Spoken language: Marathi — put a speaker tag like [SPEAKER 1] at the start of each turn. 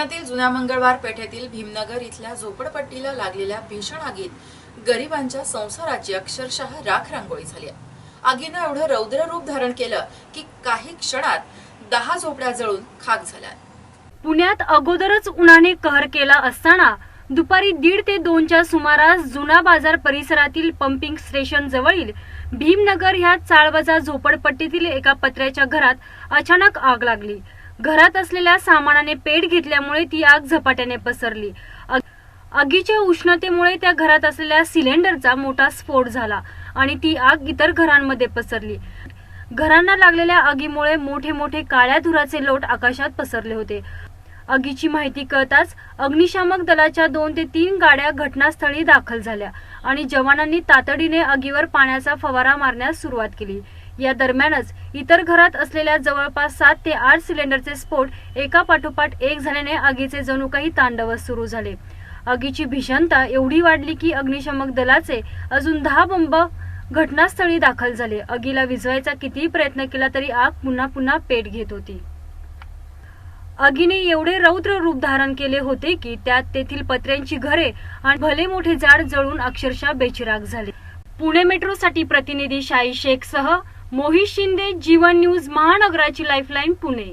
[SPEAKER 1] पुण्यातील जुन्या मंगळवार पेठेतील भीमनगर इथल्या झोपडपट्टीला लागलेल्या भीषण आगीत गरिबांच्या संसाराची अक्षरशः राख रांगोळी झाली आगीनं एवढं रौद्र रूप धारण केलं की काही क्षणात दहा झोपड्या जळून खाक झाल्या.
[SPEAKER 2] पुण्यात अगोदरच उन्हाने कहर केला असताना दुपारी दीड ते दोनच्या सुमारास जुना बाजार परिसरातील पंपिंग स्टेशन जवळील भीमनगर ह्या चाळवजा झोपडपट्टीतील एका पत्र्याच्या घरात अचानक आग लागली. घरात असलेल्या सामानाने पेट घेतल्यामुळे ती आग झपाट्याने पसरली. आगीच्या उष्णतेमुळे त्या घरात असलेल्या सिलेंडरचा मोठा स्फोट झाला आणि ती आग इतर घरांमध्ये पसरली. घरांना लागलेल्या आगीमुळे मोठे मोठे काळ्या धुराचे लोट आकाशात पसरले होते. आगीची माहिती कळताच अग्निशामक दलाच्या दोन ते तीन गाड्या घटनास्थळी दाखल झाल्या आणि जवानांनी तातडीने आगीवर पाण्याचा फवारा मारण्यास सुरुवात केली. या दरम्यानच इतर घरात असलेल्या जवळपास सात ते आठ सिलेंडरचे स्फोट एका पाठोपाठ एक झाल्याने आगीचे जणू काही तांडवच सुरू झाले. आगीची भीषणता एवढी वाढली की अग्निशमक दलाचे अजून दहा बंब घटनास्थळी दाखल झाले. आगीला विझवायचा कितीही प्रयत्न केला तरी आग पुन्हा पुन्हा पेट घेत होती. आगीने एवढे रौद्र रूप धारण केले होते की त्यात तेथील पत्र्यांची घरे आणि भले मोठे झाड जळून अक्षरशः बेचिराग झाले. पुणे मेट्रोसाठी प्रतिनिधी शाही शेख सह मोहित शिंदे जीवन न्यूज महानगराची लाईफलाईन पुणे.